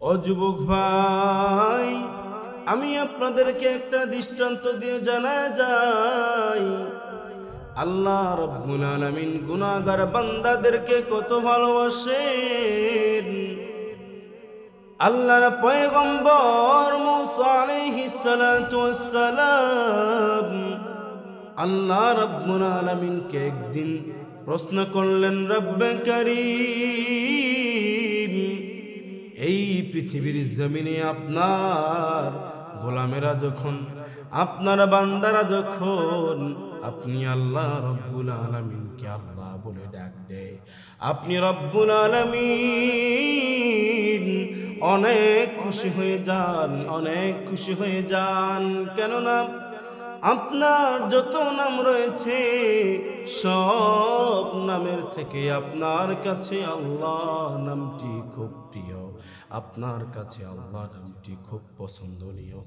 ও যুবক ভাই, আমি আপনাদেরকে একটা দৃষ্টান্ত দিয়ে জানা যাই। আল্লাহ রব্বুল গুনাহগার বান্দাদেরকে কত ভালোবাসেন। আল্লাহর পয়গম্বর মুসা ওয়াসসালাম আল্লাহ রব্বুল আলামিনকে একদিন প্রশ্ন করলেন, রব্বে করিম এই পৃথিবীর জমিনে আপনার গোলামেরা যখন, আপনার বান্দারা যখন, আপনি আল্লাহ রব্বুল আলমিনকে আল্লাহ বলে ডাক দেয়। আপনি রব্বুল আলমিন অনেক খুশি হয়ে যান, অনেক খুশি হয়ে যান। কেননা আপনার যত নাম রয়েছে, সব নামের থেকে আপনার কাছে আল্লাহ নামটি খুব প্রিয়। আপনার কাছে আল্লাহ নামটি খুব পছন্দনীয়।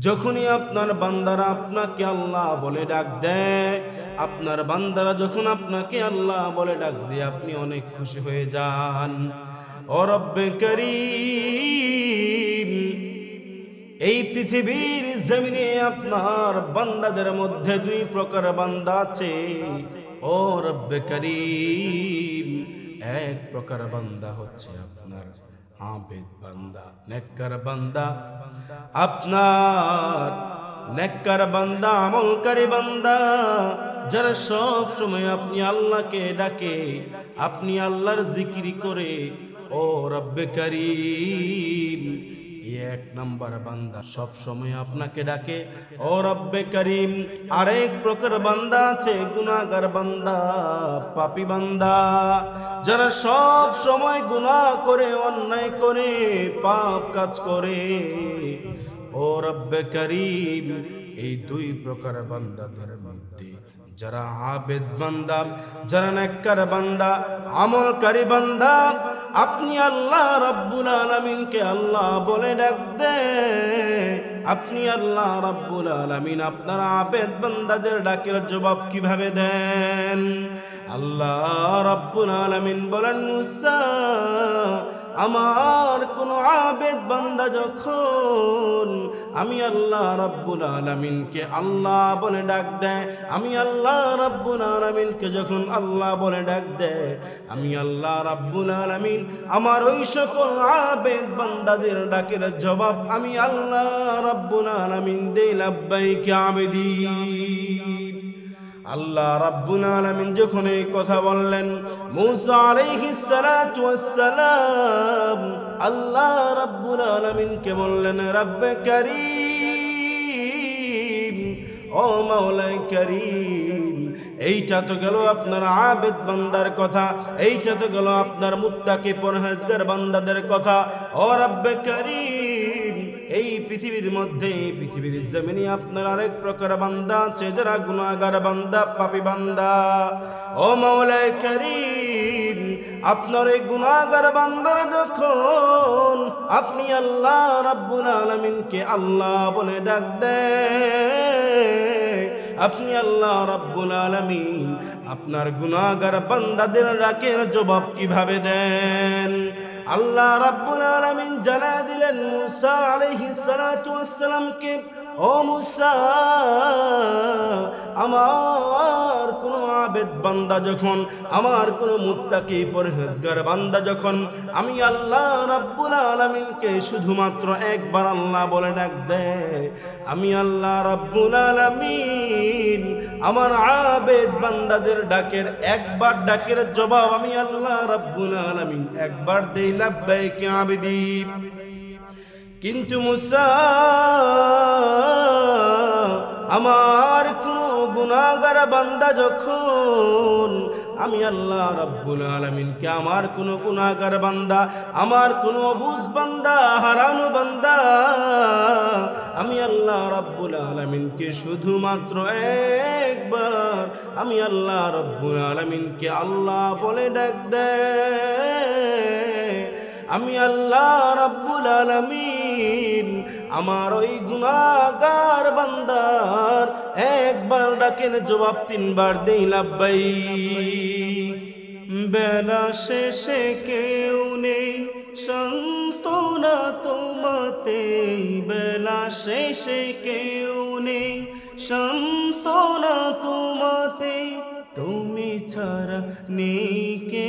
যখনই আপনার বান্দারা আপনাকে আল্লাহ বলে ডাক দেয়, আপনার বান্দারা যখন আপনাকে আল্লাহ বলে ডাক দেয়, আপনি অনেক খুশি হয়ে যান। করিম এই পৃথিবীর জমিনে আপনার বান্দাদের মধ্যে দুই প্রকার বান্দা আছে। ও রব্বে করিম, এক প্রকার বান্দা হচ্ছে আপনার আবেদ বান্দা, নেককার বান্দা। আপনার নেককার বান্দা, আমলকারী বান্দা, যারা সব সময় আপনি আল্লাহকে ডাকে, আপনি আল্লাহর জিকিরি করে। ও রব্বে করিম এক নাম্বার বান্দা সব সময় আপনাকে ডাকে, ও রব্বে করিম, আরেক প্রকার বান্দা আছে গুনাগার বান্দা, পাপি বান্দা, যারা সব সময় গুনা করে, অন্যায় করে, পাপ কাজ করে। ও রব্বে করিম এই দুই প্রকার বান্দাদের মধ্যে যারা আবেদ বান্দা, যারা নেককার বান্দা, আমলকারী বান্দা, আপনি আল্লাহ রাব্বুল আলামিনকে আল্লাহ বলে ডাক দে। আপনি আল্লাহ রাব্বুল আলামিন আপনার আবেদ বান্দাদের ডাকের জবাব কীভাবে দেন? আল্লাহ রাব্বুল আলামিন বলেন, মুসা আমার কোনো আবেদ বান্দা যখন আমি আল্লাহ রাব্বুল আলামিনকে আল্লাহ বলে ডাক দেয়, আমি আল্লাহ রাব্বুল আলামিনকে যখন আল্লাহ বলে ডাক দেয়, আমি আল্লাহ রাব্বুল আলামিন আমার ওই সকল আবেদ বান্দাদের ডাকের জবাব আমি আল্লাহ রাব্বুল আলামিন দেই, লাব্বাইকা আবেদিন আল্লাহ রাব্বুল আলামিন যখন এই কথা বললেন, মূসা আলাইহিস সালাতু ওয়াসসালাম আল্লাহ রাব্বুল আলামিন কে বললেন, রব্বে করিম, ও মাওলাই করিম, এইটা তো গেল আপনার আবেদ বান্দার কথা, এইটা তো গেল আপনার মুত্তাকি পরহেজগার বান্দাদের কথা, ও রব্বে করিম এই পৃথিবীর মধ্যে পৃথিবীর জমিনে আপনার আরেক প্রকার বান্দা আছে, যারা গুণাগার বান্দা, পাপি বান্দা। ও মাওলাই করিম, আপনার এই গুণাগার বান্দার যখন আপনি আল্লাহ রাব্বুল আলামিনকে আল্লাহ বলে ডাক দেয় আপনি আল্লাহ রাব্বুল আলামিন আপনার গুনাহগার বান্দাদের রাকের জবাব কীভাবে দেন? আল্লাহ রাব্বুল আলামিন জানা দিলেন মুসা আলাইহিস সালাতু ওয়াসসালামকে ও মুসা, আমার কোন আবেদ বান্দা যখন, আমার কোন মুত্তাকি পরহেজগার বান্দা যখন, আমি আল্লাহ রাব্বুল আলামিনকে শুধুমাত্র একবার আল্লাহ বলে ডাক দেয় আমি আল্লাহ রাব্বুল আলামিন, আমার আবেদ বান্দাদের ডাকের একবার ডাকের জবাব আমি আল্লাহ রাব্বুল আলামিন একবার দেই, লাব্বাইক আবেদি। কিন্তু মুসা, আমার কোনো গুনাহগার বান্দা যখন আমি আল্লাহ রাব্বুল আলামিনকে আমার কোনো গুনাহগার বান্দা, আমার কোনো অবুজ বান্দা, হারানো বান্দা, আমি আল্লাহ রাব্বুল আলামিনকে শুধুমাত্র একবার আমি আল্লাহ রাব্বুল আলামিনকে আল্লাহ বলে ডাক দেয় আমি আল্লাহ রাব্বুল আলামিন আমার ওই গুনাহগার বান্দার একবার ডাকের জবাব তিনবার দেই লাব্বাই বেলা শেষে কেউ নেই, সান্ত্বনা তো রাতে বেলা শেষে কেউ নেই সন্তনা তোমাতে তুমি ছাড়া নেই কে